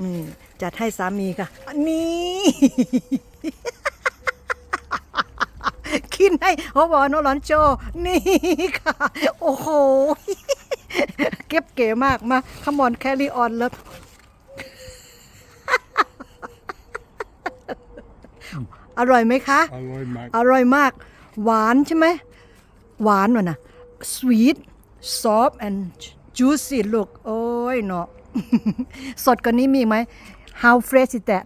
นี่จัดให้สามีค่ะ อันนี้กินให้โอบอนร้อนโจ นี่ค่ะ โอ้โห เก็บเก๋มากมาขมอนแคลรี่ออนแล้วอร่อยไหมคะ อร่อยมาก อร่อยมาก หวานใช่ไหม หวานว่ะนะ sweet soft and juicy ลูกโอ้ยเนาะ สดกว่านี้มีไหม how fresh is that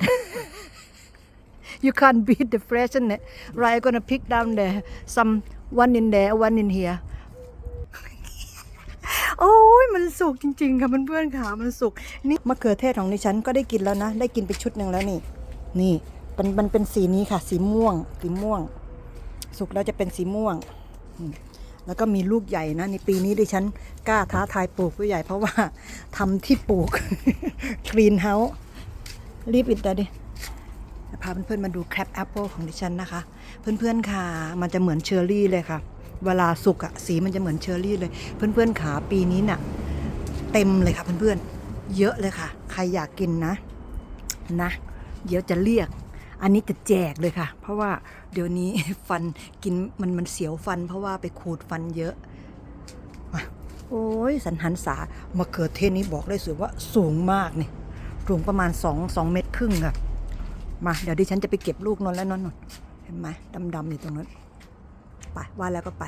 you can't beat the freshness right I'm gonna pick down there some one in there one in here โอ้ยมันสุกจริงๆค่ะเพื่อนๆค่ะมันสุกนี่มะเขือเทศของดิฉันก็ได้กินแล้วนะ ได้กินไปชุดหนึ่งแล้วนี่ นี่มันมันเป็นสีนี้ค่ะ สีม่วง สีม่วง สุกแล้วจะเป็นสีม่วง แล้วก็มีลูกใหญ่นะในปีนี้ดิฉันกล้าท้าทายปลูกลูกใหญ่ เพราะว่าทำที่ปลูกกรีนเฮาส์รีบอิดดิพาเพื่อนๆมาดูแครปแอปเปิลของดิฉันนะคะ เพื่อนๆค่ะมันจะเหมือนเชอร์รี่เลยค่ะ เวลาสุกอะสีมันจะเหมือนเชอร์รี่เลย เพื่อนๆขาปีนี้น่ะ เต็มเลยค่ะเพื่อนๆเยอะเลยค่ะ ใครอยากกินนะ นะ เดี๋ยวจะเรียก อันนี้จะแจกเลยค่ะ เพราะว่าเดี๋ยวนี้ฟันกินมันมันเสียวฟัน เพราะว่าไปขูดฟันเยอะโอ้ยสันหันษามะเขือเทศนี้บอกได้สวยว่าสูงมากเนี่ยสูงประมาณสองสองเมตรครึ่งค่ะ มาเดี๋ยวดิฉันจะไปเก็บลูกนนแล้วนนนเห็นไหมดำๆอยู่ตรงนั้นไปว่าแล้วก็ไป